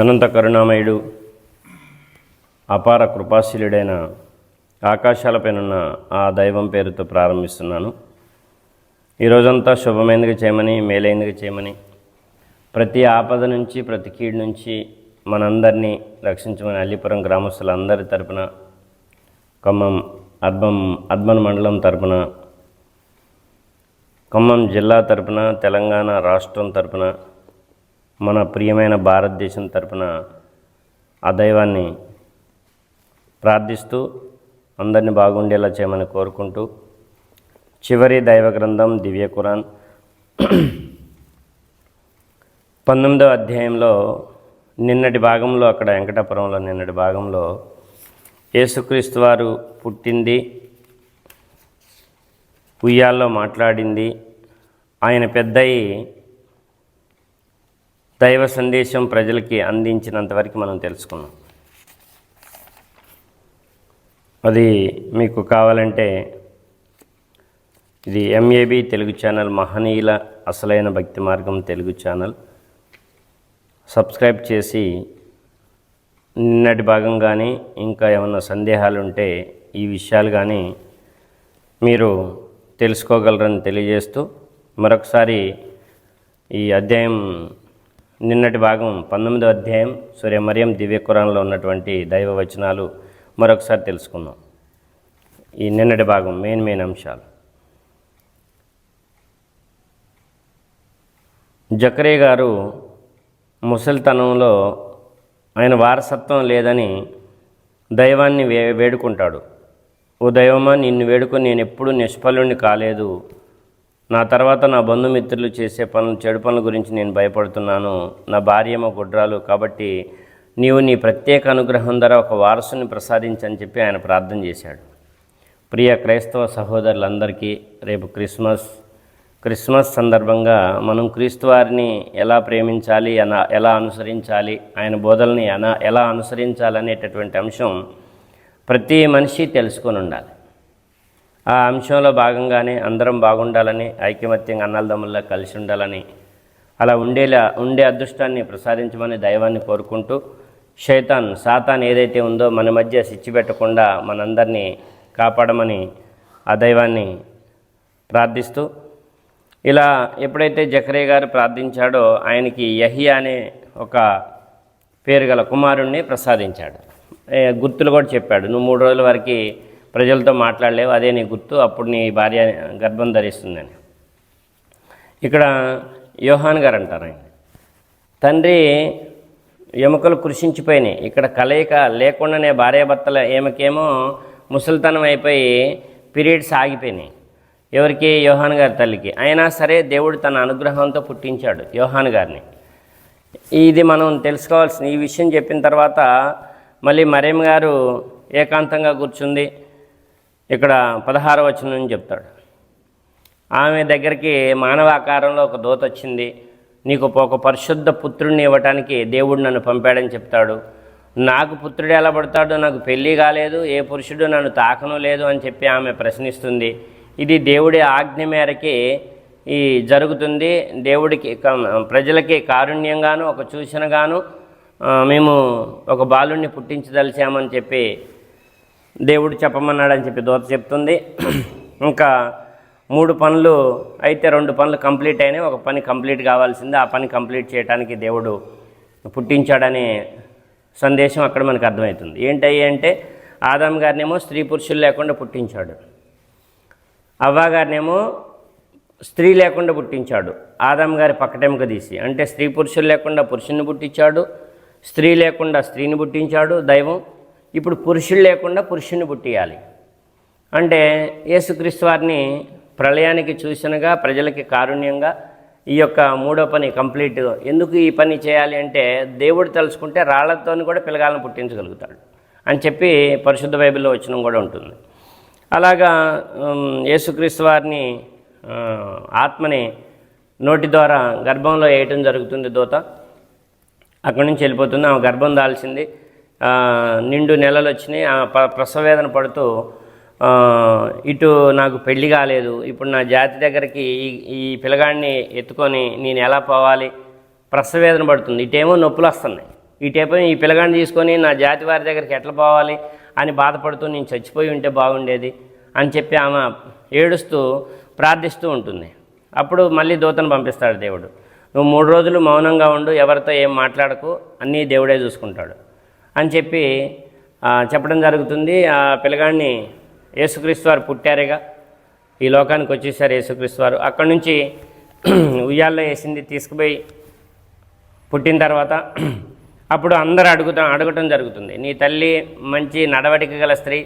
అనంత కరుణామయుడు అపార కృపాశీలుడైన ఆకాశాలపైనున్న ఆ దైవం పేరుతో ప్రారంభిస్తున్నాను. ఈ రోజంతా శుభమైనదిగా చేయమని మేలైనదిగా చేయమని ప్రతి ఆపద నుంచి ప్రతి కీడు నుంచి మనందరినీ రక్షించమని అల్లిపురం గ్రామస్తులందరి తరపున ఖమ్మం అర్బం అర్బన్ మండలం తరపున ఖమ్మం జిల్లా తరపున తెలంగాణ రాష్ట్రం తరపున మన ప్రియమైన భారతదేశం తరపున ఆ దైవాన్ని ప్రార్థిస్తూ అందరినీ బాగుండేలా చేయమని కోరుకుంటూ చివరి దైవ గ్రంథం దివ్య కురాన్ పంతొమ్మిదో అధ్యాయంలో నిన్నటి భాగంలో అక్కడ వెంకటాపురంలో నిన్నటి భాగంలో యేసుక్రీస్తు వారు పుట్టింది ఉయ్యాల్లో మాట్లాడింది ఆయన పెద్దయి దైవ సందేశం ప్రజలకి అందించినంతవరకు మనం తెలుసుకున్నాం. అది మీకు కావాలంటే ఇది ఎంఏబి తెలుగు ఛానల్ మహనీయుల అసలైన భక్తి మార్గం తెలుగు ఛానల్. సబ్స్క్రైబ్ చేసి నిన్నటి భాగం కానీ ఇంకా ఏమైనా సందేహాలు ఉంటే ఈ విషయాలు కానీ మీరు తెలుసుకోగలరని తెలియజేస్తూ మరొకసారి ఈ అధ్యాయం నిన్నటి భాగం పంతొమ్మిదో అధ్యాయం సూర్య మరియం దివ్య కురాన్లో ఉన్నటువంటి దైవ వచనాలు మరొకసారి తెలుసుకుందాం. ఈ నిన్నటి భాగం మెయిన్ మెయిన్ అంశాలు. జకరే గారు ముసలితనంలో ఆయన వారసత్వం లేదని దైవాన్ని వే వేడుకుంటాడు. ఓ దైవమా నిన్ను వేడుకొని నేను ఎప్పుడూ నిష్ఫలుణ్ణి కాలేదు. నా తర్వాత నా బంధుమిత్రులు చేసే పనులు చెడు పనుల గురించి నేను భయపడుతున్నాను. నా భార్యమ గుడ్రాలు కాబట్టి నీవు నీ ప్రత్యేక అనుగ్రహం ద్వారా ఒక వారసుని ప్రసాదించని చెప్పి ఆయన ప్రార్థన చేశాడు. ప్రియ క్రైస్తవ సహోదరులందరికీ రేపు క్రిస్మస్ క్రిస్మస్ సందర్భంగా మనం క్రీస్తు వారిని ఎలా ప్రేమించాలి ఎలా ఎలా అనుసరించాలి ఆయన బోధల్ని ఎలా ఎలా అనుసరించాలనేటటువంటి అంశం ప్రతి మనిషి తెలుసుకొని ఉండాలి. ఆ అంశంలో భాగంగానే అందరం బాగుండాలని ఐకమత్యంగా అన్నలదమ్ముల్లో కలిసి ఉండాలని అలా ఉండేలా ఉండే అదృష్టాన్ని ప్రసాదించమని దైవాన్ని కోరుకుంటూ శైతాన్ సాతాన్ ఏదైతే ఉందో మన మధ్య సిచ్చిపెట్టకుండా మనందరినీ కాపాడమని ఆ దైవాన్ని ప్రార్థిస్తూ ఇలా ఎప్పుడైతే జకరే గారు ప్రార్థించాడో ఆయనకి యహియా అనే ఒక పేరు గల కుమారుణ్ణి ప్రసాదించాడు. గుర్తులు కూడా చెప్పాడు. నువ్వు మూడు రోజుల వరకు ప్రజలతో మాట్లాడలేవు అదే నీ గుర్తు అప్పుడు నీ భార్య గర్భం ధరిస్తుందని. ఇక్కడ యోహాన్ గారు అంటారు ఆయన. తండ్రి ఎముకలు కృషించిపోయినాయి. ఇక్కడ కలయిక లేకుండానే భార్యాభర్తల ఏమకేమో ముసలితనం అయిపోయి పీరియడ్స్ ఆగిపోయినాయి. ఎవరికి? యోహాన్ గారి తల్లికి. అయినా సరే దేవుడు తన అనుగ్రహంతో పుట్టించాడు యోహాన్ గారిని. ఇది మనం తెలుసుకోవాల్సిన ఈ విషయం చెప్పిన తర్వాత మళ్ళీ మరేం గారు ఏకాంతంగా కూర్చుంది? ఇక్కడ పదహార వచనం నుంచి చెప్తాడు. ఆమె దగ్గరికి మానవాకారంలో ఒక దూత వచ్చింది. నీకు ఒక పరిశుద్ధ పుత్రుడిని ఇవ్వటానికి దేవుడు నన్ను పంపాడని చెప్తాడు. నాకు పుత్రుడు ఎలా పడతాడో? నాకు పెళ్ళి కాలేదు ఏ పురుషుడు నన్ను తాకను లేదు అని చెప్పి ఆమె ప్రశ్నిస్తుంది. ఇది దేవుడి ఆజ్ఞ మేరకి ఈ జరుగుతుంది. దేవుడికి ప్రజలకి కారుణ్యంగాను ఒక సూచనగాను మేము ఒక బాలుడిని పుట్టించదలిచామని చెప్పి దేవుడు చెప్పమన్నాడని చెప్పి దోత చెప్తుంది. ఇంకా మూడు పనులు అయితే రెండు పనులు కంప్లీట్ అయినాయి. ఒక పని కంప్లీట్ కావాల్సింది. ఆ పని కంప్లీట్ చేయడానికి దేవుడు పుట్టించాడనే సందేశం అక్కడ మనకు అర్థమవుతుంది. ఏంటయ్యి అంటే ఆదాం గారినేమో స్త్రీ పురుషులు లేకుండా పుట్టించాడు. అవ్వ గారినేమో స్త్రీ లేకుండా పుట్టించాడు. ఆదాం గారి పక్కటెముక తీసి అంటే స్త్రీ పురుషులు లేకుండా పురుషుని పుట్టించాడు. స్త్రీ లేకుండా స్త్రీని పుట్టించాడు. దైవం ఇప్పుడు పురుషుడు లేకుండా పురుషుని పుట్టియాలి. అంటే యేసుక్రీస్తు వారిని ప్రళయానికి చూసినగా ప్రజలకి కారుణ్యంగా ఈ యొక్క మూడో పని కంప్లీట్ ఎందుకు ఈ పని చేయాలి అంటే దేవుడు తలుచుకుంటే రాళ్ళతో కూడా పిల్లగాలను పుట్టించగలుగుతాడు అని చెప్పి పరిశుద్ధ బైబిల్లో వచ్చిన కూడా ఉంటుంది. అలాగా యేసుక్రీస్తు వారిని ఆత్మని నోటి ద్వారా గర్భంలో వేయటం జరుగుతుంది దూత. అక్కడి నుంచి వెళ్ళిపోతుంది. ఆమె గర్భం దాల్చింది. నిండు నెలలు వచ్చినాయి. ఆ ప- పడుతూ ఇటు నాకు పెళ్ళి కాలేదు. ఇప్పుడు నా జాతి దగ్గరికి ఈ ఈ పిల్లగాడిని ఎత్తుకొని నేను ఎలా పోవాలి? ప్రసవేదన పడుతుంది. ఇటేమో నొప్పులు వస్తున్నాయి. ఇటేపో ఈ పిల్లగాడిని తీసుకొని నా జాతి వారి దగ్గరికి ఎట్లా పోవాలి అని బాధపడుతూ నేను చచ్చిపోయి ఉంటే బాగుండేది అని చెప్పి ఆమె ఏడుస్తూ ప్రార్థిస్తూ ఉంటుంది. అప్పుడు మళ్ళీ దూతను పంపిస్తాడు దేవుడు. నువ్వు మూడు రోజులు మౌనంగా ఉండు. ఎవరితో ఏం మాట్లాడకు. అన్నీ దేవుడే చూసుకుంటాడు. అని చెప్పి చెప్పడం జరుగుతుంది. ఆ పిల్లగాడిని యేసుక్రీస్తు వారు పుట్టారుగా. ఈ లోకానికి వచ్చేసారు యేసుక్రీస్తు వారు. అక్కడి నుంచి ఉయ్యాల్లో వేసింది తీసుకుపోయి పుట్టిన తర్వాత అప్పుడు అందరూ అడుగుతాం అడగటం జరుగుతుంది. నీ తల్లి మంచి నడవడిక గల స్త్రీ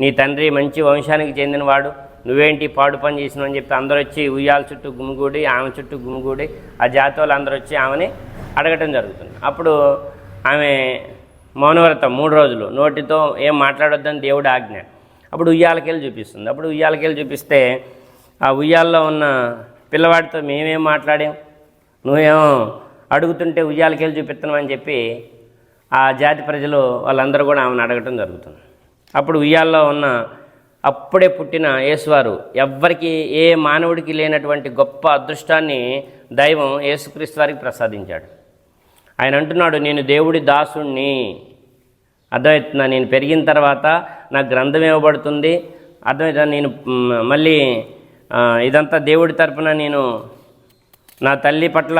నీ తండ్రి మంచి వంశానికి చెందినవాడు నువ్వేంటి పాడు పని చేసినావు? అని చెప్పి అందరూ వచ్చి ఉయ్యాల చుట్టూ గుమిగూడి ఆమె చుట్టూ గుమిగూడి ఆ జాతి వాళ్ళు అందరూ వచ్చి ఆమెని అడగటం జరుగుతుంది. అప్పుడు ఆమె మౌనవ్రతం మూడు రోజులు. నోటితో ఏం మాట్లాడొద్దని దేవుడు ఆజ్ఞ. అప్పుడు ఉయ్యాలకెళ్ళి చూపిస్తుంది. అప్పుడు ఉయ్యాలకెళ్ళి చూపిస్తే ఆ ఉయ్యాల్లో ఉన్న పిల్లవాడితో మేమేం మాట్లాడాం? నువ్వేం అడుగుతుంటే ఉయ్యాలకెళ్ళి చూపిస్తున్నామని చెప్పి ఆ జాతి ప్రజలు వాళ్ళందరూ కూడా ఆమెను అడగటం జరుగుతుంది. అప్పుడు ఉయ్యాల్లో ఉన్న అప్పుడే పుట్టిన యేసువారు ఎవ్వరికి ఏ మానవుడికి లేనటువంటి గొప్ప అదృష్టాన్ని దైవం యేసుక్రీస్తు వారికి ప్రసాదించాడు. ఆయన అంటున్నాడు నేను దేవుడి దాసుణ్ణి. అర్థమవుతుందా? నేను పెరిగిన తర్వాత నాకు గ్రంథం ఇవ్వబడుతుంది. అర్థమవుతుందా? నేను మళ్ళీ ఇదంతా దేవుడి తరపున నేను నా తల్లి పట్ల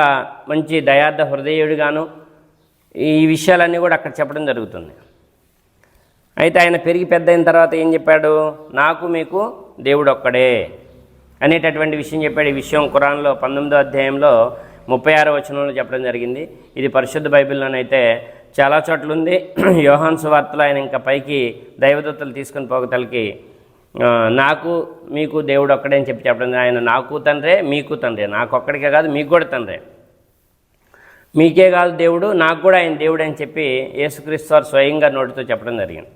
మంచి దయార్థ హృదయుడిగాను ఈ విషయాలన్నీ కూడా అక్కడ చెప్పడం జరుగుతుంది. అయితే ఆయన పెరిగి పెద్ద అయిన తర్వాత ఏం చెప్పాడు? నాకు మీకు దేవుడు ఒక్కడే అనేటటువంటి విషయం చెప్పాడు. ఈ విషయం కురాన్లో పంతొమ్మిదో అధ్యాయంలో ముప్పై ఆరో వచనంలో చెప్పడం జరిగింది. ఇది పరిశుద్ధ బైబిల్లోనైతే చాలా చోట్ల ఉంది యోహాన్ సువార్తలో ఆయన ఇంకా పైకి దైవదత్తులు తీసుకుని పోగతలకి నాకు మీకు దేవుడు ఒక్కడే అని చెప్పి చెప్పడం ఆయన నాకు తండ్రే మీకు తండ్రే. నాకు ఒక్కడికే కాదు మీకు కూడా తండ్రే. మీకే కాదు దేవుడు నాకు కూడా ఆయన దేవుడు అని చెప్పి యేసుక్రీస్తు వారు స్వయంగా నోటితో చెప్పడం జరిగింది.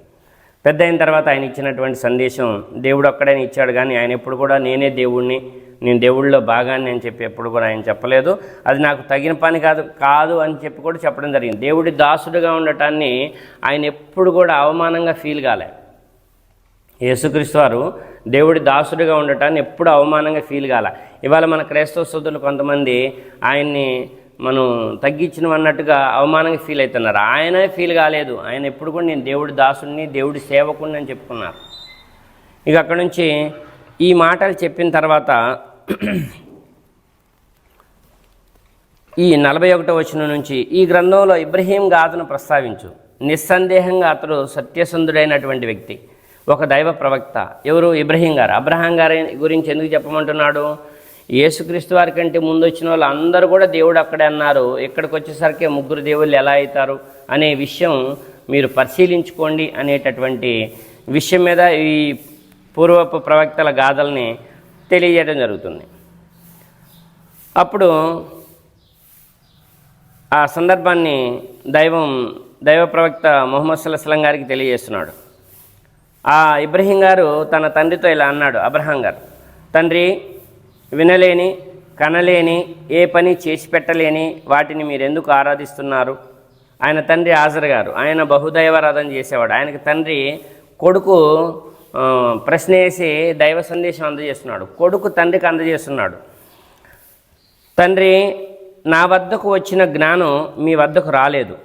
పెద్ద అయిన తర్వాత ఆయన ఇచ్చినటువంటి సందేశం దేవుడు ఒక్కడైనా ఇచ్చాడు కానీ ఆయన ఎప్పుడు కూడా నేనే దేవుణ్ణి నేను దేవుళ్ళలో భాగాన్ని అని చెప్పి ఎప్పుడు కూడా ఆయన చెప్పలేదు. అది నాకు తగిన పని కాదు కాదు అని చెప్పి కూడా చెప్పడం జరిగింది. దేవుడి దాసుడుగా ఉండటాన్ని ఆయన ఎప్పుడు కూడా అవమానంగా ఫీల్ కాలే. యేసుక్రీస్తు వారు దేవుడి దాసుడిగా ఉండటాన్ని ఎప్పుడు అవమానంగా ఫీల్ కాల. ఇవాళ మన క్రైస్తవ సోదరులు కొంతమంది ఆయన్ని మనం తగ్గించిన అన్నట్టుగా అవమానంగా ఫీల్ అవుతున్నారు. ఆయనే ఫీల్ కాలేదు. ఆయన ఎప్పుడు కూడా నేను దేవుడి దాసుడిని దేవుడి సేవకుడిని అని చెప్పుకున్నారు. ఇక అక్కడ నుంచి ఈ మాటలు చెప్పిన తర్వాత ఈ నలభై ఒకటో వచనం నుంచి ఈ గ్రంథంలో ఇబ్రహీం గాథను ప్రస్తావించు. నిస్సందేహంగా అతడు సత్యసంధుడైనటువంటి వ్యక్తి ఒక దైవ ప్రవక్త. ఎవరు? ఇబ్రహీం గారు. అబ్రహాం గారి గురించి ఎందుకు చెప్పమంటున్నాడు? యేసుక్రీస్తు వారి కంటే ముందు వచ్చిన వాళ్ళు అందరూ కూడా దేవుడు అక్కడే అన్నారు. ఇక్కడికి వచ్చేసరికి ముగ్గురు దేవుళ్ళు ఎలా అవుతారు అనే విషయం మీరు పరిశీలించుకోండి అనేటటువంటి విషయం మీద ఈ పూర్వపు ప్రవక్తల గాథల్ని తెలియజేయడం జరుగుతుంది. అప్పుడు ఆ సందర్భాన్ని దైవం దైవ ప్రవక్త మొహమ్మద్ సల్లాహం గారికి తెలియజేస్తున్నాడు. ఆ ఇబ్రహీం గారు తన తండ్రితో ఇలా అన్నాడు అబ్రహాం గారు తండ్రి వినలేని కనలేని ఏ పని చేసి పెట్టలేని వాటిని మీరు ఎందుకు ఆరాధిస్తున్నారు? ఆయన తండ్రి హాజరు గారు ఆయన బహుదైవారాధన చేసేవాడు ఆయనకి తండ్రి కొడుకు ప్రశ్న వేసి దైవ సందేశం అందజేస్తున్నాడు. కొడుకు తండ్రికి అందజేస్తున్నాడు. తండ్రి నా వద్దకు వచ్చిన జ్ఞానం మీ వద్దకు రాలేదు.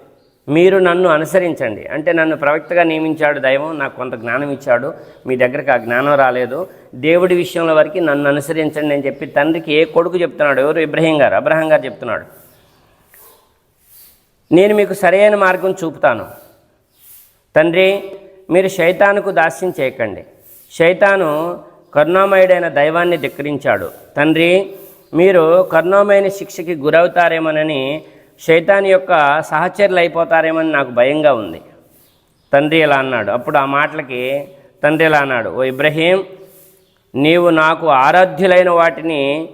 మీరు నన్ను అనుసరించండి. అంటే నన్ను ప్రవక్తగా నియమించాడు దైవం నాకు కొంత జ్ఞానం ఇచ్చాడు. మీ దగ్గరకు ఆ జ్ఞానం రాలేదు. దేవుడి విషయంలో వరకు నన్ను అనుసరించండి అని చెప్పి తండ్రికి ఏ కొడుకు చెప్తున్నాడు? ఎవరు? ఇబ్రహీం గారు. అబ్రహం గారు చెప్తున్నాడు. నేను మీకు సరైన మార్గం చూపుతాను. తండ్రి మీరు శైతానుకు దాస్యం చేయకండి. శైతాను కరుణామయుడైన దైవాన్ని ధిక్కరించాడు. తండ్రి మీరు కరుణామయని శిక్షకి గురవుతారేమోనని శైతాన్ యొక్క సహచరులు అయిపోతారేమని నాకు భయంగా ఉంది. తండ్రి ఇలా అన్నాడు. అప్పుడు ఆ మాటలకి తండ్రి ఇలా అన్నాడు. ఓ ఇబ్రహీం నీవు నాకు ఆరాధ్యులైన వాటిని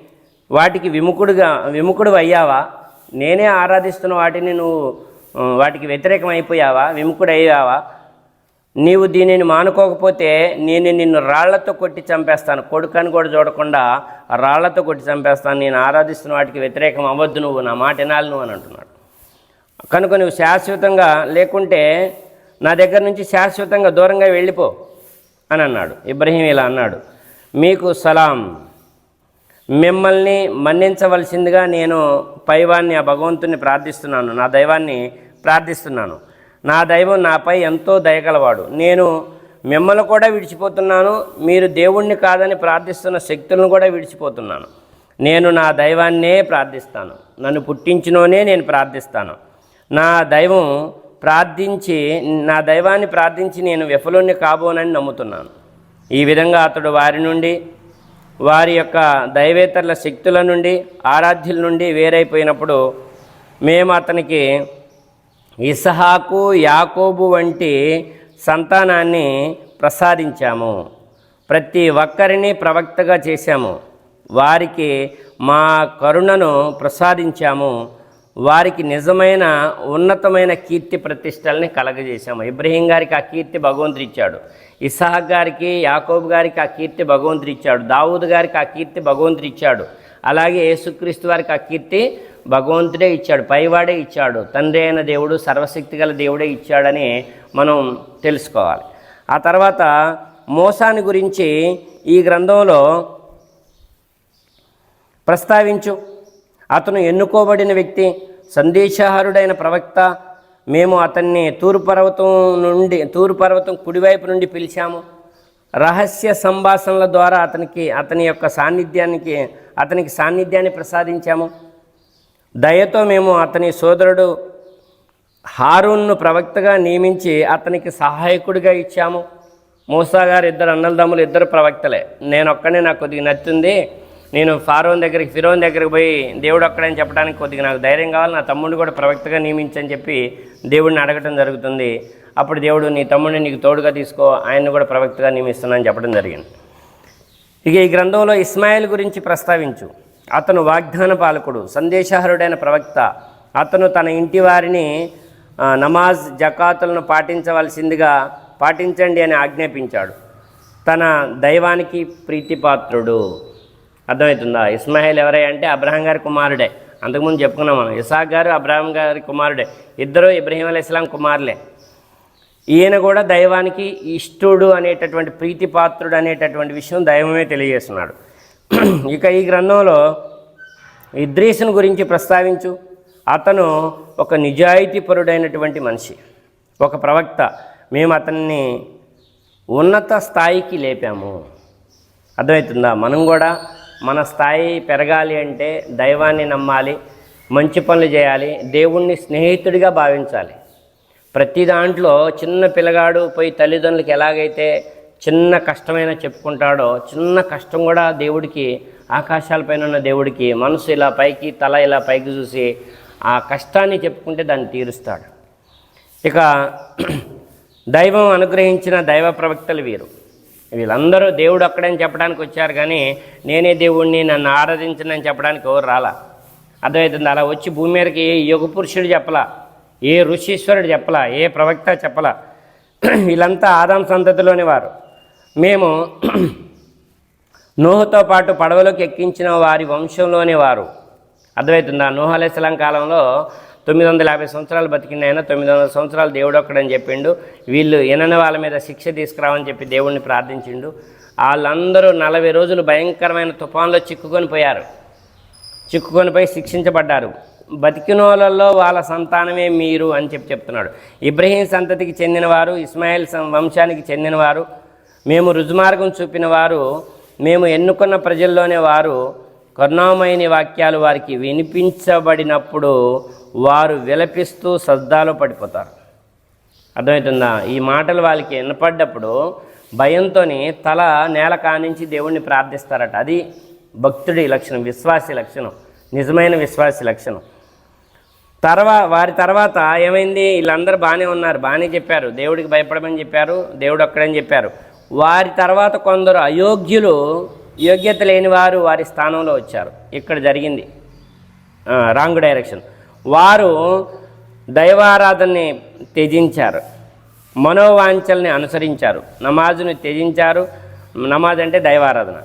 వాటికి విముఖుడుగా విముఖుడు అయ్యావా? నేనే ఆరాధిస్తున్న వాటిని నువ్వు వాటికి వ్యతిరేకం అయిపోయావా విముఖుడు అయ్యావా నీవు దీనిని మానుకోకపోతే నేను నిన్ను రాళ్ళతో కొట్టి చంపేస్తాను. కొడుకని కూడా చూడకుండా రాళ్ళతో కొట్టి చంపేస్తాను. నేను ఆరాధిస్తున్న వాటికి వ్యతిరేకం అవ్వద్దు నువ్వు. నా మాట వినాలి నువ్వు అని అంటున్నాడు. కనుక నువ్వు శాశ్వతంగా లేకుంటే నా దగ్గర నుంచి శాశ్వతంగా దూరంగా వెళ్ళిపో అని అన్నాడు. ఇబ్రహీం ఇలా అన్నాడు. మీకు సలాం. మిమ్మల్ని మన్నించవలసిందిగా నేను పైవాన్ని ఆ భగవంతుని ప్రార్థిస్తున్నాను. నా దైవాన్ని ప్రార్థిస్తున్నాను. నా దైవం నాపై ఎంతో దయగలవాడు నేను మిమ్మల్ని కూడా విడిచిపోతున్నాను. మీరు దేవుణ్ణి కాదని ప్రార్థిస్తున్న శక్తులను కూడా విడిచిపోతున్నాను. నేను నా దైవాన్నే ప్రార్థిస్తాను. నన్ను పుట్టించినోనే నేను ప్రార్థిస్తాను. నా దైవం ప్రార్థించి నా దైవాన్ని ప్రార్థించి నేను విఫలుణ్ణి కాబోనని నమ్ముతున్నాను. ఈ విధంగా అతడు వారి నుండి వారి యొక్క దైవేతరుల శక్తుల నుండి ఆరాధ్యుల నుండి వేరైపోయినప్పుడు మేము అతనికి ఇసహాకు యాకోబు వంటి సంతానాన్ని ప్రసాదించాము. ప్రతి ఒక్కరిని ప్రవక్తగా చేశాము. వారికి మా కరుణను ప్రసాదించాము. వారికి నిజమైన ఉన్నతమైన కీర్తి ప్రతిష్టల్ని కలగజేశాము. ఇబ్రహీం గారికి ఆ కీర్తి భగవంతుడు ఇచ్చాడు. ఇసాహక్ గారికి యాకోబు గారికి ఆ కీర్తి భగవంతుడు ఇచ్చాడు. దావూద్ గారికి ఆ కీర్తి భగవంతుడు ఇచ్చాడు. అలాగే యేసుక్రీస్తు వారికి ఆ కీర్తి భగవంతుడే ఇచ్చాడు పైవాడే ఇచ్చాడు తండ్రి అయిన దేవుడు సర్వశక్తి గల దేవుడే ఇచ్చాడని మనం తెలుసుకోవాలి. ఆ తర్వాత మోసాని గురించి ఈ గ్రంథంలో ప్రస్తావించు. అతను ఎన్నుకోబడిన వ్యక్తి సందేశహారుడైన ప్రవక్త. మేము అతన్ని తూర్పర్వతం నుండి తూర్పర్వతం కుడివైపు నుండి పిలిచాము. రహస్య సంభాషణల ద్వారా అతనికి అతని యొక్క సాన్నిధ్యానికి అతనికి సాన్నిధ్యాన్ని ప్రసాదించాము. దయతో మేము అతని సోదరుడు హారూన్ను ప్రవక్తగా నియమించి అతనికి సహాయకుడిగా ఇచ్చాము. మూసా గారు ఇద్దరు అన్నలదమ్ములు ఇద్దరు ప్రవక్తలే. నేను ఒక్కనే నాకు కొద్దిగా నచ్చింది. నేను ఫారోన్ దగ్గరికి ఫిరోన్ దగ్గరికి పోయి దేవుడు ఒక్కడని చెప్పడానికి కొద్దిగా నాకు ధైర్యం కావాలి. నా తమ్ముడిని కూడా ప్రవక్తగా నియమించని చెప్పి దేవుడిని అడగటం జరుగుతుంది. అప్పుడు దేవుడు నీ తమ్ముడిని నీకు తోడుగా తీసుకో. ఆయన్ని కూడా ప్రవక్తగా నియమిస్తున్నానని చెప్పడం జరిగింది. ఇక ఈ గ్రంథంలో ఇస్మాయిల్ గురించి ప్రస్తావించు. అతను వాగ్దాన పాలకుడు సందేశహరుడైన ప్రవక్త. అతను తన ఇంటి వారిని నమాజ్ జకాతులను పాటించవలసిందిగా పాటించండి అని ఆజ్ఞాపించాడు. తన దైవానికి ప్రీతిపాత్రుడు. అర్థమవుతుందా? ఇస్మాయిల్ ఎవరై అంటే అబ్రహం గారి కుమారుడే. అంతకుముందు చెప్పుకున్నాం మనం. ఇసాక్ గారు అబ్రహం గారి కుమారుడే. ఇద్దరు ఇబ్రహీం అలీ ఇస్లాం కుమారులే. ఈయన కూడా దైవానికి ఇష్టుడు అనేటటువంటి ప్రీతిపాత్రుడు అనేటటువంటి విషయం దైవమే తెలియజేస్తున్నాడు. ఇక ఈ గ్రంథంలో ఇద్రీసును గురించి ప్రస్తావించు. అతను ఒక నిజాయితీపరుడైనటువంటి మనిషి. ఒక ప్రవక్త. మేము అతన్ని ఉన్నత స్థాయికి లేపాము. అర్థమవుతుందా? మనం కూడా మన స్థాయి పెరగాలి అంటే దైవాన్ని నమ్మాలి మంచి పనులు చేయాలి దేవుణ్ణి స్నేహితుడిగా భావించాలి. ప్రతి దాంట్లో చిన్న పిల్లగాడు పోయి తల్లిదండ్రులకు ఎలాగైతే చిన్న కష్టమైన చెప్పుకుంటాడో చిన్న కష్టం కూడా దేవుడికి ఆకాశాలపైన ఉన్న దేవుడికి మనసు ఇలా పైకి తల ఇలా పైకి చూసి ఆ కష్టాన్ని చెప్పుకుంటే దాన్ని తీరుస్తాడు. ఇక దైవం అనుగ్రహించిన దైవ ప్రవక్తలు వీరు. వీళ్ళందరూ దేవుడు అక్కడని చెప్పడానికి వచ్చారు కానీ నేనే దేవుణ్ణి నన్ను ఆరాధించనని చెప్పడానికి ఎవరు రాలా? అర్థమవుతుంది అలా వచ్చి భూమి మీదకి ఏ యుగ పురుషుడు చెప్పలా? ఏ ఋషీశ్వరుడు చెప్పలా? ఏ ప్రవక్త చెప్పలా? వీళ్ళంతా ఆదాం సంతతిలోని వారు. మేము నూహతో పాటు పడవలోకి ఎక్కించిన వారి వంశంలోనే వారు. అర్థమవుతుందా? నూహ కాలంలో తొమ్మిది వందల యాభై సంవత్సరాలు బతికిన ఆయన తొమ్మిది వందల సంవత్సరాలు దేవుడు ఒక్కడని చెప్పిండు. వీళ్ళు ఎనని వాళ్ళ మీద శిక్ష తీసుకురావని చెప్పి దేవుణ్ణి ప్రార్థించిండు. వాళ్ళందరూ నలభై రోజులు భయంకరమైన తుఫాన్లో చిక్కుకొని పోయారు. చిక్కుకొని పోయి శిక్షించబడ్డారు. బతికిన వాళ్ళల్లో వాళ్ళ సంతానమే మీరు అని చెప్పి చెప్తున్నాడు. ఇబ్రహీం సంతతికి చెందినవారు ఇస్మాయిల్ సం- వంశానికి చెందినవారు మేము రుజుమార్గం చూపిన వారు మేము ఎన్నుకున్న ప్రజల్లోనే వారు కరుణామయని వాక్యాలు వారికి వినిపించబడినప్పుడు వారు విలపిస్తూ సద్దాలో పడిపోతారు. అర్థమవుతుందా? ఈ మాటలు వాళ్ళకి వినపడ్డప్పుడు భయంతో తల నేల కానించి దేవుణ్ణి ప్రార్థిస్తారట. అది భక్తుడి లక్షణం విశ్వాసి లక్షణం నిజమైన విశ్వాసి లక్షణం. తర్వా వారి తర్వాత ఏమైంది? వీళ్ళందరూ బాగానే ఉన్నారు. బాగానే చెప్పారు. దేవుడికి భయపడమని చెప్పారు. దేవుడు ఒక్కడని చెప్పారు. వారి తర్వాత కొందరు అయోగ్యులు యోగ్యత లేని వారు వారి స్థానంలో వచ్చారు. ఇక్కడ జరిగింది. Wrong direction. వారు దైవారాధనని త్యజించారు. మనోవాంఛల్ని అనుసరించారు. నమాజుని త్యజించారు. నమాజ్ అంటే దైవారాధన.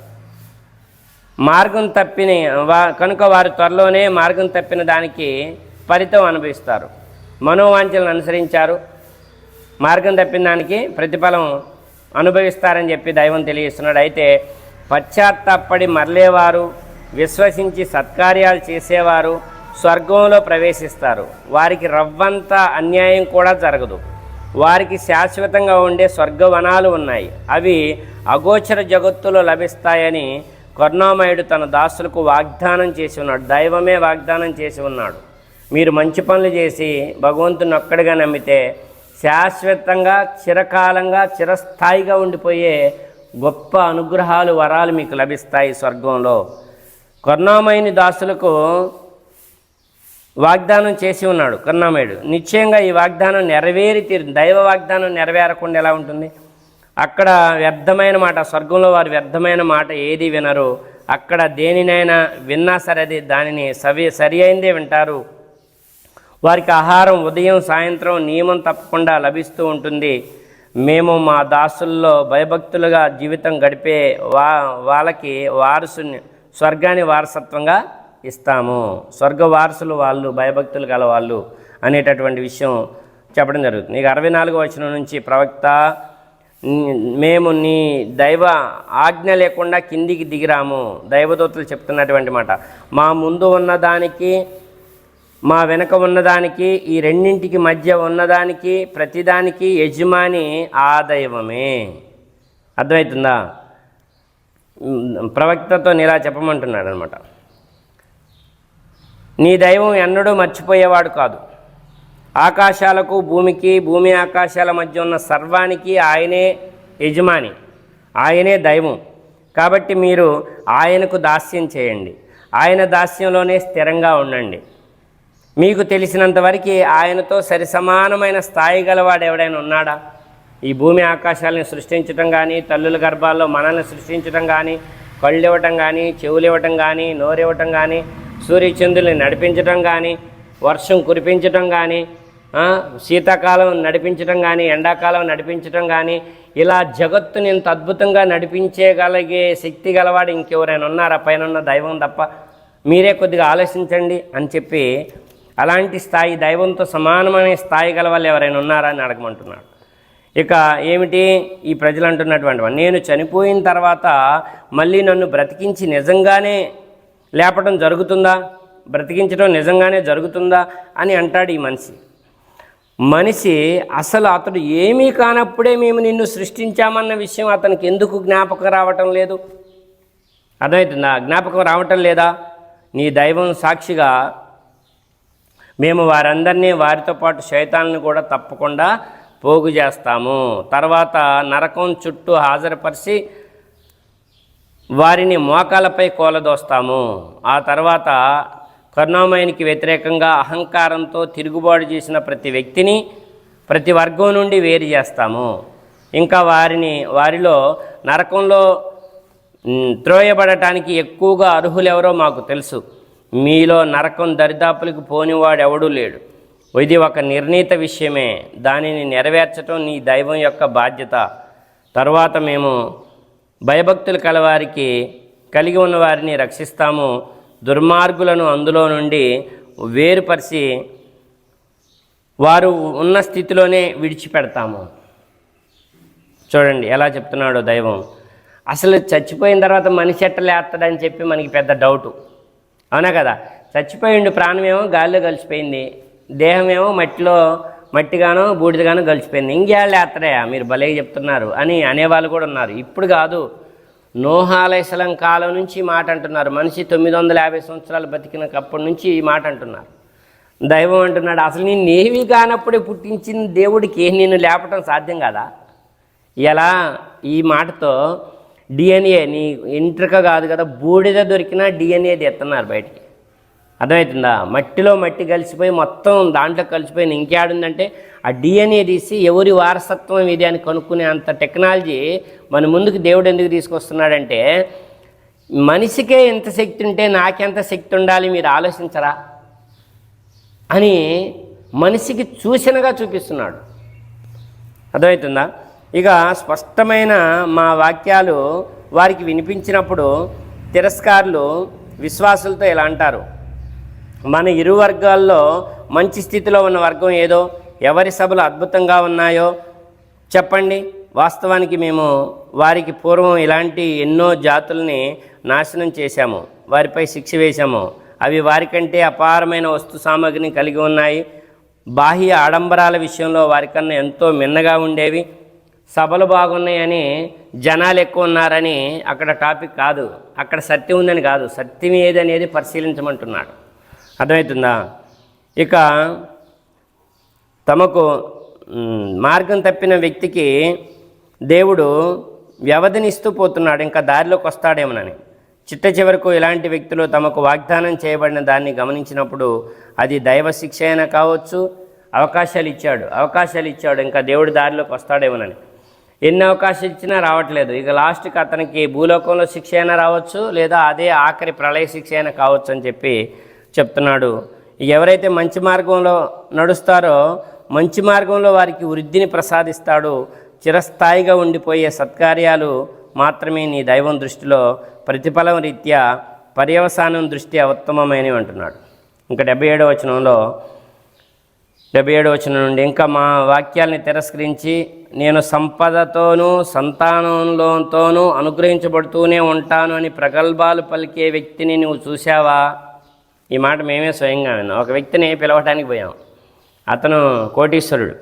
మార్గం తప్పిన వా కనుక వారు త్వరలోనే మార్గం తప్పిన దానికి ఫలితం అనుభవిస్తారు. మనోవాంఛలను అనుసరించారు. మార్గం తప్పిన దానికి ప్రతిఫలం అనుభవిస్తారని చెప్పి దైవం తెలియజేస్తున్నాడు. అయితే పశ్చాత్తాపడి మరలేవారు విశ్వసించి సత్కార్యాలు చేసేవారు స్వర్గంలో ప్రవేశిస్తారు. వారికి రవ్వంత అన్యాయం కూడా జరగదు. వారికి శాశ్వతంగా ఉండే స్వర్గవనాలు ఉన్నాయి. అవి అగోచర జగత్తులో లభిస్తాయని కరుణామయుడు తన దాసులకు వాగ్దానం చేసి ఉన్నాడు. దైవమే వాగ్దానం చేసి ఉన్నాడు. మీరు మంచి పనులు చేసి భగవంతుని ఒక్కడిగా నమ్మితే శాశ్వతంగా చిరకాలంగా చిరస్థాయిగా ఉండిపోయే గొప్ప అనుగ్రహాలు వరాలు మీకు లభిస్తాయి స్వర్గంలో. కరుణామయుని దాసులకు వాగ్దానం చేసి ఉన్నాడు కరుణామయుడు. నిశ్చయంగా ఈ వాగ్దానం నెరవేరి తీరు దైవ వాగ్దానం నెరవేరకుండా ఎలా ఉంటుంది? అక్కడ వ్యర్థమైన మాట స్వర్గంలో వారు వ్యర్థమైన మాట ఏది వినరు. అక్కడ దేనినైనా విన్నా సరే అది దానిని సవి సరి అయిందే వింటారు. వారికి ఆహారం ఉదయం సాయంత్రం నియమం తప్పకుండా లభిస్తూ ఉంటుంది. మేము మా దాసుల్లో భయభక్తులుగా జీవితం గడిపే వా వాళ్ళకి వారసుని స్వర్గాన్ని వారసత్వంగా ఇస్తాము. స్వర్గ వారసులు వాళ్ళు భయభక్తులు గల వాళ్ళు అనేటటువంటి విషయం చెప్పడం జరుగుతుంది. ఇక అరవై నాలుగో వచనం నుంచి ప్రవక్త మేము నీ దైవ ఆజ్ఞ లేకుండా కిందికి దిగిరాము. దైవదూతలు చెప్తున్నటువంటి మాట. మా ముందు ఉన్న దానికి మా వెనక ఉన్నదానికి ఈ రెండింటికి మధ్య ఉన్నదానికి ప్రతిదానికి యజమాని ఆ దైవమే. అర్థమవుతుందా ప్రవక్తతో ఇలా చెప్పమంటున్నాడు అనమాట నీ దైవం ఎన్నడూ మర్చిపోయేవాడు కాదు. ఆకాశాలకు భూమికి భూమి ఆకాశాల మధ్య ఉన్న సర్వానికి ఆయనే యజమాని ఆయనే దైవం. కాబట్టి మీరు ఆయనకు దాస్యం చేయండి. ఆయన దాస్యంలోనే స్థిరంగా ఉండండి. మీకు తెలిసినంతవరకు ఆయనతో ఆయనతో సరిసమానమైన స్థాయి గలవాడు ఎవడైనా ఉన్నాడా? ఈ భూమి ఆకాశాలను సృష్టించటం కానీ తల్లుల గర్భాల్లో మనల్ని సృష్టించటం కానీ కళ్ళు ఇవ్వటం కానీ చెవులు ఇవ్వటం కానీ నోరివ్వటం కానీ సూర్యచంద్రుల్ని నడిపించటం కానీ వర్షం కురిపించటం కానీ శీతాకాలం నడిపించటం కానీ ఎండాకాలం నడిపించటం కానీ ఇలా జగత్తుని ఇంత అద్భుతంగా నడిపించగలిగే శక్తి గలవాడు ఇంకెవరైనా ఉన్నారా? పైన ఉన్న దైవం తప్ప. మీరే కొద్దిగా ఆలోచించండి అని చెప్పి అలాంటి స్థాయి దైవంతో సమానమైన స్థాయి గల వాళ్ళు ఎవరైనా ఉన్నారా అని అడగమంటున్నాడు. ఇక ఏమిటి? ఈ ప్రజలు అంటున్నటువంటి నేను చనిపోయిన తర్వాత మళ్ళీ నన్ను బ్రతికించి నిజంగానే లేపడం జరుగుతుందా? బ్రతికించడం నిజంగానే జరుగుతుందా? అని అంటాడు ఈ మనిషి. మనిషి అసలు అతడు ఏమీ కానప్పుడే మేము నిన్ను సృష్టించామన్న విషయం అతనికి ఎందుకు జ్ఞాపకం రావటం లేదు? అర్థమవుతుందా? జ్ఞాపకం రావటం లేదా? నీ దైవం సాక్షిగా మేము వారందరినీ వారితో పాటు శైతాన్ని కూడా తప్పకుండా పోగు చేస్తాము. తర్వాత నరకం చుట్టూ హాజరుపరిచి వారిని మోకాలపై కోలదోస్తాము. ఆ తర్వాత కరుణామయునికి వ్యతిరేకంగా అహంకారంతో తిరుగుబాటు చేసిన ప్రతి వ్యక్తిని ప్రతి వర్గం నుండి వేరు చేస్తాము. ఇంకా వారిని వారిలో నరకంలో త్రోయబడటానికి ఎక్కువగా అర్హులెవరో మాకు తెలుసు. మీలో నరకం దరిదాపులకు పోనివాడు ఎవడూ లేడు. ఇది ఒక నిర్ణీత విషయమే. దానిని నెరవేర్చడం నీ దైవం యొక్క బాధ్యత. తర్వాత మేము భయభక్తులు కలవారికి కలిగి ఉన్న వారిని రక్షిస్తాము. దుర్మార్గులను అందులో నుండి వేరుపరిచి వారు ఉన్న స్థితిలోనే విడిచిపెడతాము. చూడండి ఎలా చెప్తున్నాడో దైవం. అసలు చచ్చిపోయిన తర్వాత మనిషి ఎట్ట లేస్తాడని చెప్పి మనకి పెద్ద డౌటు. అవునా కదా? చచ్చిపోయిండు ప్రాణమేమో గాలిలో కలిసిపోయింది దేహమేమో మట్టిలో మట్టిగానో బూడిదగానో కలిసిపోయింది. ఇంకేళ్ళు లేస్తాడయా మీరు భలే చెప్తున్నారు అని అనేవాళ్ళు కూడా ఉన్నారు. ఇప్పుడు కాదు నోహాలైసలం కాలం నుంచి మాట అంటున్నారు. మనిషి తొమ్మిది వందల యాభై సంవత్సరాలు బతికినప్పటి నుంచి ఈ మాట అంటున్నారు. దైవం అంటున్నాడు అసలు నేను ఏమీ కానప్పుడే పుట్టించిన దేవుడికి నేను లేపటం సాధ్యం కదా? ఇలా ఈ మాటతో డిఎన్ఏ నీ ఇంట్రిక కాదు కదా బూడిద దొరికినా డిఎన్ఏ తెస్తున్నారు బయటికి. అర్థమవుతుందా? మట్టిలో మట్టి కలిసిపోయి మొత్తం దాంట్లో కలిసిపోయి ఇంకేడుందంటే ఆ డిఎన్ఏ తీసి ఎవరి వారసత్వం ఇది అని కనుక్కునే అంత టెక్నాలజీ మన ముందుకు దేవుడు ఎందుకు తీసుకొస్తున్నాడంటే మనిషికే ఎంత శక్తి ఉంటే నాకెంత శక్తి ఉండాలి మీరు ఆలోచించరా? అని మనిషికి చూసినగా చూపిస్తున్నాడు. అర్థమవుతుందా? ఇక స్పష్టమైన మా వాక్యాలు వారికి వినిపించినప్పుడు తిరస్కారులు విశ్వాసులతో ఇలా అంటారు. మన ఇరు వర్గాల్లో మంచి స్థితిలో ఉన్న వర్గం ఏదో ఎవరి సభలు అద్భుతంగా ఉన్నాయో చెప్పండి. వాస్తవానికి మేము వారికి పూర్వం ఇలాంటి ఎన్నో జాతుల్ని నాశనం చేశాము. వారిపై శిక్ష వేశాము. అవి వారికంటే అపారమైన వస్తు సామగ్రిని కలిగి ఉన్నాయి. బాహ్య ఆడంబరాల విషయంలో వారికన్నా ఎంతో మిన్నగా ఉండేవి. సభలు బాగున్నాయని జనాలు ఎక్కువ ఉన్నారని అక్కడ టాపిక్ కాదు. అక్కడ సత్యం ఉందని కాదు. సత్యం ఏది అనేది పరిశీలించమంటున్నాడు. అర్థమవుతుందా? ఇక తమకు మార్గం తప్పిన వ్యక్తికి దేవుడు వ్యవధినిస్తూ పోతున్నాడు. ఇంకా దారిలోకి వస్తాడేమోనని. చిట్ట చివరకు ఇలాంటి వ్యక్తులు తమకు వాగ్దానం చేయబడిన దాన్ని గమనించినప్పుడు అది దైవ శిక్ష అయినా కావచ్చు అవకాశాలు ఇచ్చాడు. అవకాశాలు ఇచ్చాడు. ఇంకా దేవుడి దారిలోకి వస్తాడేమోనని. ఎన్ని అవకాశం ఇచ్చినా రావట్లేదు. ఇక లాస్ట్కి అతనికి భూలోకంలో శిక్ష అయినా రావచ్చు లేదా అదే ఆఖరి ప్రళయ శిక్ష అయినా కావచ్చు అని చెప్పి చెప్తున్నాడు. ఎవరైతే మంచి మార్గంలో నడుస్తారో మంచి మార్గంలో వారికి వృద్ధిని ప్రసాదిస్తాడు. చిరస్థాయిగా ఉండిపోయే సత్కార్యాలు మాత్రమే నీ దైవం దృష్టిలో ప్రతిఫలం రీత్యా పర్యవసానం దృష్ట్యా ఉత్తమమైనవి అంటున్నాడు. ఇంకా డెబ్బై ఏడవ వచనంలో డెబ్బై ఏడు వచ్చిన నుండి ఇంకా మా వాక్యాల్ని తిరస్కరించి నేను సంపదతోనూ సంతానంలోతోనూ అనుగ్రహించబడుతూనే ఉంటాను అని ప్రగల్భాలు పలికే వ్యక్తిని నువ్వు చూసావా ఈ మాట మేమే స్వయంగా విన్నాం. ఒక వ్యక్తిని పిలవటానికి పోయాం. అతను కోటీశ్వరుడు.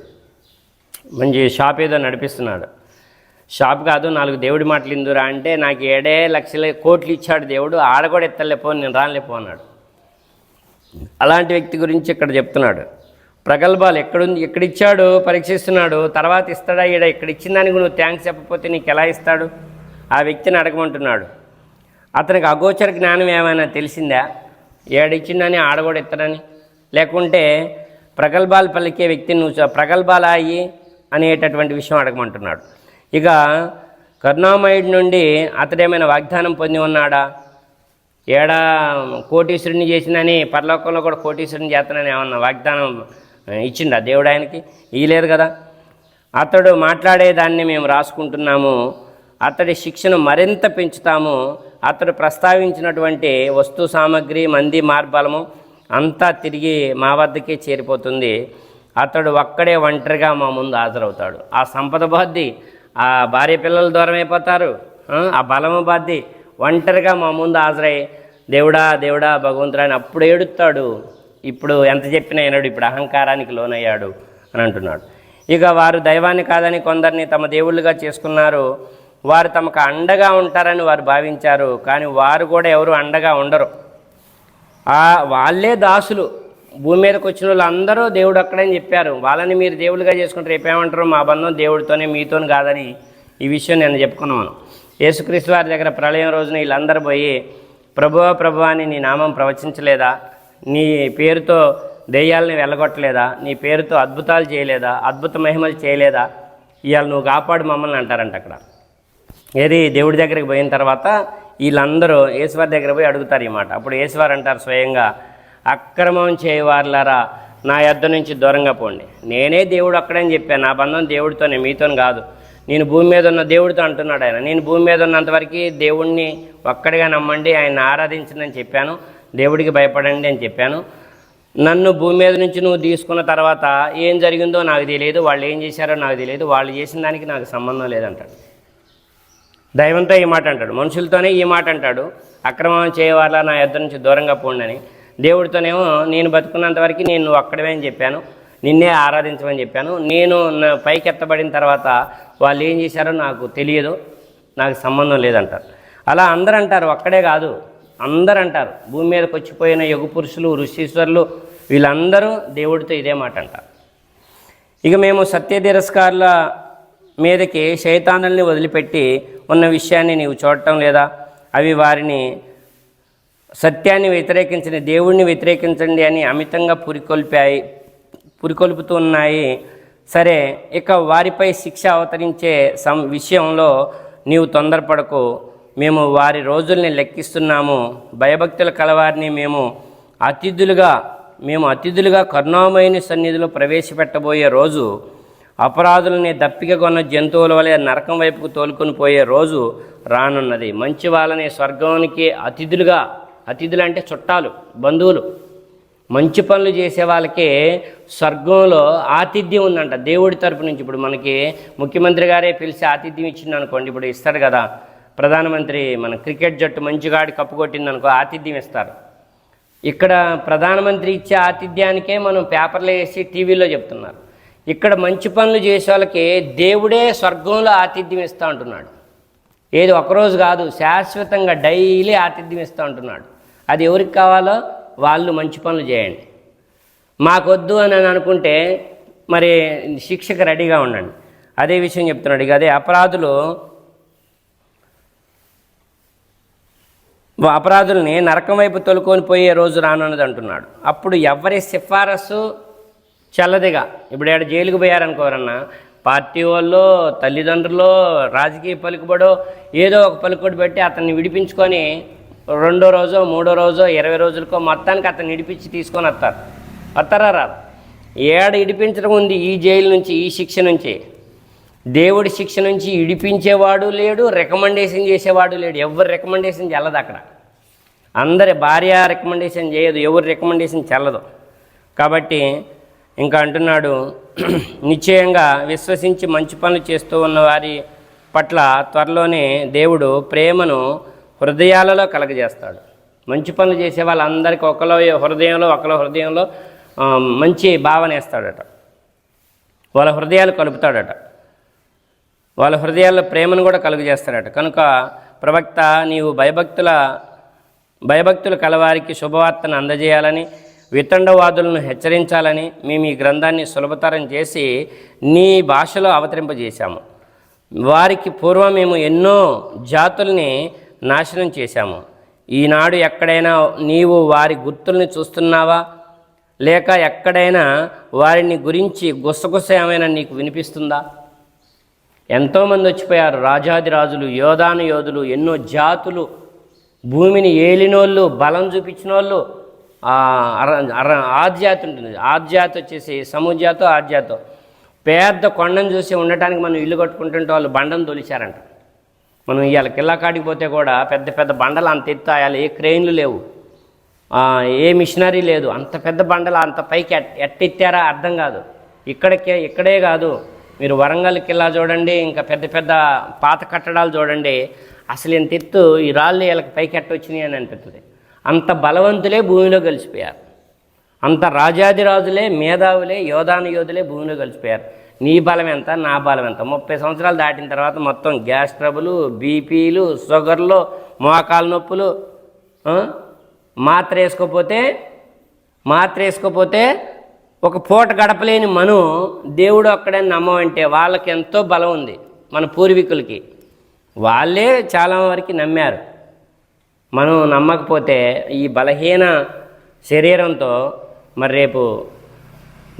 మంచి షాప్ ఏదో నడిపిస్తున్నాడు. షాప్ కాదు నాలుగు దేవుడి మాటలు ఇందురా అంటే నాకు ఏడే లక్షల కోట్లు ఇచ్చాడు దేవుడు ఆడ కూడా ఎత్తలేపో నేను రానిలేపో అన్నాడు. అలాంటి వ్యక్తి గురించి ఇక్కడ చెప్తున్నాడు. ప్రగల్భాలు ఎక్కడుంది ఎక్కడిచ్చాడు పరీక్షిస్తున్నాడు తర్వాత ఇస్తాడా ఈడ ఇక్కడ ఇచ్చిన దానికి నువ్వు థ్యాంక్స్ చెప్పకపోతే నీకు ఎలా ఇస్తాడు? ఆ వ్యక్తిని అడగమంటున్నాడు. అతనికి అగోచర జ్ఞానం ఏమైనా తెలిసిందా? ఏడిచ్చిందని ఆడ కూడా ఇస్తాడని లేకుంటే ప్రగల్భాలు పలికే వ్యక్తిని నువ్వు ప్రగల్భాలు అయ్యి అనేటటువంటి విషయం అడగమంటున్నాడు. ఇక కరుణామయుడి నుండి అతడేమైనా వాగ్దానం పొంది ఉన్నాడా? ఏడా కోటీశ్వరుని చేసినని పరలోకంలో కూడా కోటీశ్వరుని చేస్తానని ఏమన్నా వాగ్దానం ఇచ్చిండా దేవుడు ఆయనకి. ఇయ్యలేదు కదా. అతడు మాట్లాడేదాన్ని మేము రాసుకుంటున్నాము. అతడి శిక్షను మరింత పెంచుతాము. అతడు ప్రస్తావించినటువంటి వస్తు సామాగ్రి మంది మార్బలము అంతా తిరిగి మా వద్దకే చేరిపోతుంది. అతడు ఒక్కడే ఒంటరిగా మా ముందు హాజరవుతాడు. ఆ సంపద బాద్ది ఆ భార్య పిల్లల దూరం అయిపోతారు. ఆ, బలము బాద్ది ఒంటరిగా మా ముందు హాజరై దేవుడా దేవుడా భగవంతుడు అని అప్పుడు ఏడుస్తాడు ఇప్పుడు ఎంత చెప్పినా అయినాడు ఇప్పుడు అహంకారానికి లోనయ్యాడు అని అంటున్నాడు. ఇక వారు దైవాన్ని కాదని కొందరిని తమ దేవుళ్ళుగా చేసుకున్నారు. వారు తమకు అండగా ఉంటారని వారు భావించారు కానీ వారు కూడా ఎవరు అండగా ఉండరు. ఆ వాళ్ళే దాసులు. భూమి మీదకి వచ్చిన వాళ్ళు అందరూ దేవుడు అక్కడని చెప్పారు. వాళ్ళని మీరు దేవుడిగా చేసుకుంటే రేపేమంటారు మా బంధం దేవుడితోనే మీతో కాదని ఈ విషయం నేను చెప్పుకున్నాను. యేసుక్రీస్తు వారి దగ్గర ప్రళయం రోజున వీళ్ళందరూ పోయి ప్రభువ ప్రభు అని నీ నామం ప్రవచించలేదా? నీ పేరుతో దెయ్యాలని వెళ్ళగొట్టలేదా? నీ పేరుతో అద్భుతాలు చేయలేదా? అద్భుత మహిమలు చేయలేదా? ఇవాళ నువ్వు కాపాడు మమ్మల్ని అంటారంట అక్కడ. ఏది? దేవుడి దగ్గరికి పోయిన తర్వాత వీళ్ళందరూ ఈశ్వర్ దగ్గర పోయి అడుగుతారు ఈ మాట. అప్పుడు ఈశ్వర్ అంటారు స్వయంగా అక్రమం చేయవారులారా నా యొద్ద నుంచి దూరంగా పోండి. నేనే దేవుడు అక్కడని చెప్పాను. నా బంధం దేవుడితోనే మీతో కాదు. నేను భూమి మీద ఉన్న దేవుడితో అంటున్నాడు ఆయన. నేను భూమి మీద ఉన్నంతవరకు దేవుణ్ణి ఒక్కడిగా నమ్మండి ఆయన ఆరాధించిందని చెప్పాను. దేవుడికి భయపడండి అని చెప్పాను. నన్ను భూమి మీద నుంచి నువ్వు తీసుకున్న తర్వాత ఏం జరిగిందో నాకు తెలియదు వాళ్ళు ఏం చేశారో నాకు తెలియదు వాళ్ళు చేసిన దానికి నాకు సంబంధం లేదంటాడు. దైవంతో ఈ మాట అంటాడు మనుషులతోనే ఈ మాట అంటాడు అక్రమం చేయవాలా నా ఇద్దరి నుంచి దూరంగా పోండి దేవుడితోనేమో నేను బతుకున్నంతవరకు నేను నువ్వు అక్కడమే అని చెప్పాను నిన్నే ఆరాధించమని చెప్పాను. నేను నా పైకి ఎత్తబడిన తర్వాత వాళ్ళు ఏం చేశారో నాకు తెలియదు నాకు సంబంధం లేదంటారు. అలా అందరూ అంటారు ఒక్కడే కాదు. అందరు అంటారు భూమి మీదకి వచ్చిపోయిన యుగ పురుషులు ఋషీశ్వరులు వీళ్ళందరూ దేవుడితో ఇదే మాట అంటారు ఇక మేము సత్య తిరస్కారుల మీదకి శైతానుల్ని వదిలిపెట్టి ఉన్న విషయాన్ని నీవు చూడటం లేదా? అవి వారిని సత్యాన్ని వ్యతిరేకించండి దేవుడిని వ్యతిరేకించండి అని అమితంగా పురికొల్పాయి పురికొల్పుతూ ఉన్నాయి సరే ఇక వారిపై శిక్ష అవతరించే సం విషయంలో నీవు తొందరపడకు. మేము వారి రోజుల్ని లెక్కిస్తున్నాము. భయభక్తుల కలవారిని మేము అతిథులుగా మేము అతిథులుగా కరుణామయుని సన్నిధిలో ప్రవేశపెట్టబోయే రోజు అపరాధులని దప్పిక కొన్న జంతువుల వలె నరకం వైపుకు తోలుకొని పోయే రోజు రానున్నది. మంచి వాళ్ళని స్వర్గానికి అతిథులుగా అతిథులు అంటే చుట్టాలు బంధువులు మంచి పనులు చేసే వాళ్ళకి స్వర్గంలో ఆతిథ్యం ఉందంట. దేవుడి తరపు నుంచి ఇప్పుడు మనకి ముఖ్యమంత్రి గారే పిలిచి ఆతిథ్యం ఇచ్చింది అనుకోండి ఇప్పుడు ఇస్తాడు కదా. ప్రధానమంత్రి మన క్రికెట్ జట్టు మంచిగా ఆడి కప్పు కొట్టిందనుకో ఆతిథ్యం ఇస్తారు. ఇక్కడ ప్రధానమంత్రి ఇచ్చే ఆతిథ్యానికే మనం పేపర్లో వేసి టీవీలో చెప్తున్నారు. ఇక్కడ మంచి పనులు చేసే వాళ్ళకి దేవుడే స్వర్గంలో ఆతిథ్యం ఇస్తూ ఉంటున్నాడు ఏది ఒకరోజు కాదు శాశ్వతంగా డైలీ ఆతిథ్యం ఇస్తూ ఉంటున్నాడు అది ఎవరికి కావాలో వాళ్ళు మంచి పనులు చేయండి. మాకొద్దు అని అని అనుకుంటే మరి శిక్షకు రెడీగా ఉండండి. అదే విషయం చెప్తున్నాడు. ఇక అదే అపరాధులు అపరాధుల్ని నరకం వైపు తొలుకొని పోయే రోజు రానున్నది అంటున్నాడు. అప్పుడు ఎవరి సిఫారసు చల్లదిగా? ఇప్పుడు ఏడ జైలుకు పోయారనుకోరన్నా పార్టీ వాళ్ళు తల్లిదండ్రులు రాజకీయ పలుకుబడో ఏదో ఒక పలుకుబడి పెట్టి అతన్ని విడిపించుకొని రెండో రోజో మూడో రోజో ఇరవై రోజులకో మొత్తానికి అతన్ని ఇడిపించి తీసుకొని వస్తారు. వస్తారా రాదు ఏడ ఇడిపించడం ఉంది ఈ జైలు నుంచి ఈ శిక్ష నుంచి? దేవుడి శిక్ష నుంచి ఇడిపించేవాడు లేడు రికమెండేషన్ చేసేవాడు లేడు. ఎవరు రికమెండేషన్ చెల్లదు అక్కడ. అందరి భార్య రికమెండేషన్ చేయదు ఎవరు రికమెండేషన్ చల్లదు. కాబట్టి ఇంకా అంటున్నాడు నిశ్చయంగా విశ్వసించి మంచి పనులు చేస్తూ ఉన్న వారి పట్ల త్వరలోనే దేవుడు ప్రేమను హృదయాలలో కలగజేస్తాడు. మంచి పనులు చేసే వాళ్ళందరికీ ఒకలో హృదయంలో ఒకలో హృదయంలో మంచి భావన వేస్తాడట. వాళ్ళ హృదయాలు కలుపుతాడట. వాళ్ళ హృదయాల్లో ప్రేమను కూడా కలుగు కనుక ప్రవక్త నీవు భయభక్తుల భయభక్తులు కలవారికి శుభవార్తను అందజేయాలని వితండవాదులను హెచ్చరించాలని మేము ఈ గ్రంథాన్ని సులభతరం చేసి నీ భాషలో అవతరింపజేశాము. వారికి పూర్వం మేము ఎన్నో జాతుల్ని నాశనం చేశాము. ఈనాడు ఎక్కడైనా నీవు వారి గుర్తుల్ని చూస్తున్నావా? లేక ఎక్కడైనా వారిని గురించి గుసగుస ఏమైనా నీకు వినిపిస్తుందా? ఎంతోమంది వచ్చిపోయారు. రాజాది రాజులు యోధాను యోధులు ఎన్నో జాతులు. భూమిని ఏలినోళ్ళు బలం చూపించిన వాళ్ళు అర అర ఆద్యాతి ఉంటుంది. ఆద్యాతి వచ్చేసి సముజాతో ఆద్యాతో. పెద్ద కొండను చూసి ఉండటానికి మనం ఇల్లు కట్టుకుంటుంటే వాళ్ళు బండను తొలిచారంట. మనం ఇవాళ కిల్లా కాడికి పోతే కూడా పెద్ద పెద్ద బండలు అంత ఎత్తు అయ్యాలి ఏ క్రెయిన్లు లేవు. ఏ మిషనరీ లేదు. అంత పెద్ద బండలు అంత పైకి ఎట్ ఎట్టెత్తారా అర్థం కాదు. ఇక్కడికే ఇక్కడే కాదు. మీరు వరంగల్ కిల్లా చూడండి ఇంకా పెద్ద పెద్ద పాత కట్టడాలు చూడండి అసలు ఇంత ఎత్తు ఈ రాళ్ళు వీళ్ళకి పైకి ఎట్టొచ్చినాయి అని అనిపిస్తుంది అంత బలవంతులే భూమిలో కలిసిపోయారు. అంత రాజాదిరాజులే మేధావులే యోధాను యోధులే భూమిలో కలిసిపోయారు. నీ బలం ఎంత నా బలం ఎంత? ముప్పై సంవత్సరాలు దాటిన తర్వాత మొత్తం గ్యాస్ ట్రబులు బీపీలు షుగర్లు మోకాలు నొప్పులు మాత్ర వేసుకోపోతే మాత్ర వేసుకోపోతే ఒక పూట గడపలేని మనం దేవుడు అక్కడే నమ్మమంటే వాళ్ళకి ఎంతో బలం ఉంది మన పూర్వీకులకి. వాళ్ళే చాలా వరకు నమ్మారు. మనం నమ్మకపోతే ఈ బలహీన శరీరంతో మరి రేపు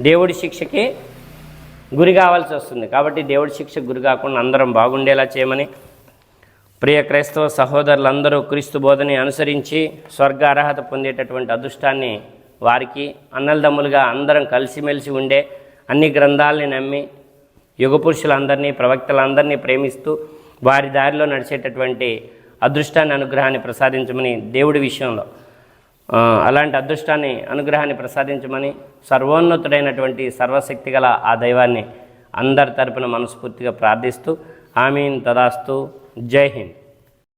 దేవుడి శిక్షకి గురి కావాల్సి వస్తుంది. కాబట్టి దేవుడి శిక్షకు గురి కాకుండా అందరం బాగుండేలా చేయమని ప్రియ క్రైస్తవ సహోదరులందరూ క్రీస్తు బోధని అనుసరించి స్వర్గ అర్హత పొందేటటువంటి అదృష్టాన్ని వారికి అన్నలదమ్ములుగా అందరం కలిసిమెలిసి ఉండే అన్ని గ్రంథాలని నమ్మి యుగ పురుషులందరినీ ప్రవక్తలందరినీ ప్రేమిస్తూ వారి దారిలో నడిచేటటువంటి అదృష్టాన్ని అనుగ్రహాన్ని ప్రసాదించమని దేవుడి విషయంలో. అలాంటి అదృష్టాన్ని అనుగ్రహాన్ని ప్రసాదించమని సర్వోన్నతుడైనటువంటి సర్వశక్తి గల ఆ దైవాన్ని అందరి తరపున మనస్ఫూర్తిగా ప్రార్థిస్తూ ఆమీన్ తదాస్తు. జై హింద్.